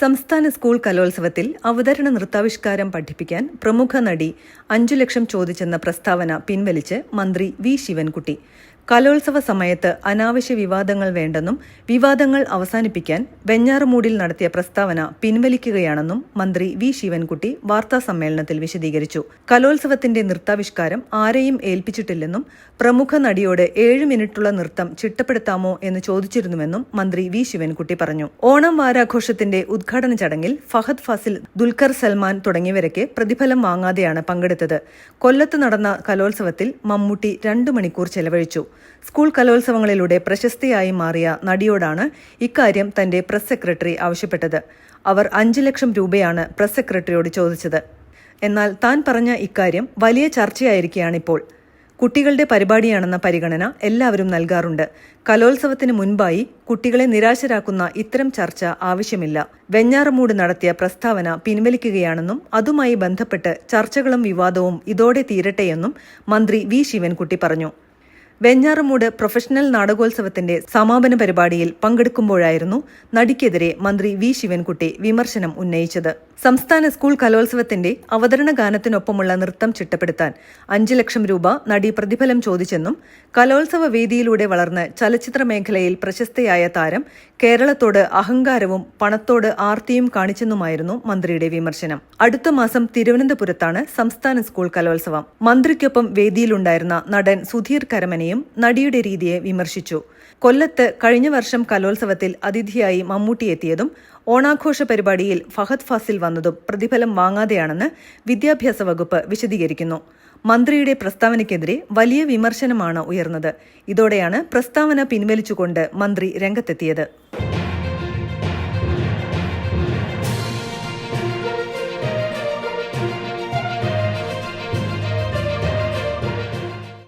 സംസ്ഥാന സ്കൂൾ കലോത്സവത്തിൽ അവതരണ നൃത്താവിഷ്കാരം പഠിപ്പിക്കാൻ പ്രമുഖ നടി അഞ്ചു ലക്ഷം ചോദിച്ചെന്ന പ്രസ്താവന പിൻവലിച്ച് മന്ത്രി വി. ശിവൻകുട്ടി. കലോത്സവ സമയത്ത് അനാവശ്യ വിവാദങ്ങൾ വേണ്ടെന്നും വിവാദങ്ങൾ അവസാനിപ്പിക്കാൻ വെഞ്ഞാറുമൂടിൽ നടത്തിയ പ്രസ്താവന പിൻവലിക്കുകയാണെന്നും മന്ത്രി വി ശിവൻകുട്ടി വാർത്താസമ്മേളനത്തിൽ വിശദീകരിച്ചു. കലോത്സവത്തിന്റെ നൃത്താവിഷ്കാരം ആരെയും ഏൽപ്പിച്ചിട്ടില്ലെന്നും പ്രമുഖ നടിയോട് ഏഴ് മിനിറ്റുള്ള നൃത്തം ചിട്ടപ്പെടുത്താമോ എന്ന് ചോദിച്ചിരുന്നുവെന്നും മന്ത്രി വി ശിവൻകുട്ടി പറഞ്ഞു. ഓണം വാരാഘോഷത്തിന്റെ ഉദ്ഘാടന ചടങ്ങിൽ ഫഹദ് ഫാസിൽ ദുൽഖർ സൽമാൻ തുടങ്ങിയവരൊക്കെ പ്രതിഫലം വാങ്ങാതെയാണ് പങ്കെടുത്തത്. കൊല്ലത്ത് നടന്ന കലോത്സവത്തിൽ മമ്മൂട്ടി രണ്ടു മണിക്കൂർ ചെലവഴിച്ചു. സ്കൂൾ കലോത്സവങ്ങളിലൂടെ പ്രശസ്തിയായി മാറിയ നടിയോടാണ് ഇക്കാര്യം തന്റെ പ്രസ് സെക്രട്ടറി ആവശ്യപ്പെട്ടത്. അവർ അഞ്ച് ലക്ഷം രൂപയാണ് പ്രസ് സെക്രട്ടറിയോട് ചോദിച്ചത്. എന്നാൽ താൻ പറഞ്ഞ ഇക്കാര്യം വലിയ ചർച്ചയായിരിക്കുകയാണിപ്പോൾ. കുട്ടികളുടെ പരിപാടിയാണെന്ന പരിഗണന എല്ലാവരും നൽകാറുണ്ട്. കലോത്സവത്തിന് മുൻപായി കുട്ടികളെ നിരാശരാക്കുന്ന ഇത്തരം ചർച്ച ആവശ്യമില്ല. വെഞ്ഞാറമൂട് നടത്തിയ പ്രസ്താവന പിൻവലിക്കുകയാണെന്നും അതുമായി ബന്ധപ്പെട്ട് ചർച്ചകളും വിവാദവും ഇതോടെ തീരട്ടെയെന്നും മന്ത്രി വി. ശിവൻകുട്ടി പറഞ്ഞു. വെഞ്ഞാറമൂട് പ്രൊഫഷണൽ നാടകോത്സവത്തിന്റെ സമാപന പരിപാടിയിൽ പങ്കെടുക്കുമ്പോഴായിരുന്നു നടിക്കെതിരെ മന്ത്രി വി. ശിവൻകുട്ടി വിമർശനം ഉന്നയിച്ചത്. സംസ്ഥാന സ്കൂൾ കലോത്സവത്തിന്റെ അവതരണ ഗാനത്തിനൊപ്പമുള്ള നൃത്തം ചിട്ടപ്പെടുത്താൻ അഞ്ചു ലക്ഷം രൂപ നടി പ്രതിഫലം ചോദിച്ചെന്നും കലോത്സവ വേദിയിലൂടെ വളർന്ന് ചലച്ചിത്ര മേഖലയിൽ പ്രശസ്തയായ താരം കേരളത്തോട് അഹങ്കാരവും പണത്തോട് ആർത്തിയും കാണിച്ചെന്നുമായിരുന്നു മന്ത്രിയുടെ വിമർശനം. അടുത്ത മാസം തിരുവനന്തപുരത്താണ് സംസ്ഥാന സ്കൂൾ കലോത്സവം. മന്ത്രിക്കൊപ്പം വേദിയിലുണ്ടായിരുന്ന നടൻ സുധീർ കരമനയും നടിയുടെ രീതിയെ വിമർശിച്ചു. കൊല്ലത്ത് കഴിഞ്ഞ വർഷം കലോത്സവത്തിൽ അതിഥിയായി മമ്മൂട്ടി എത്തിയതും ഓണാഘോഷ പരിപാടിയിൽ ഫഹദ് ഫാസിൽ വന്നതും പ്രതിഫലം വാങ്ങാതെയാണെന്ന് വിദ്യാഭ്യാസ വകുപ്പ് വിശദീകരിക്കുന്നു. മന്ത്രിയുടെ പ്രസ്താവനയ്ക്കെതിരെ വലിയ വിമർശനമാണ് ഉയർന്നത്. ഇതോടെയാണ് പ്രസ്താവന പിൻവലിച്ചുകൊണ്ട് മന്ത്രി രംഗത്തെത്തിയത്.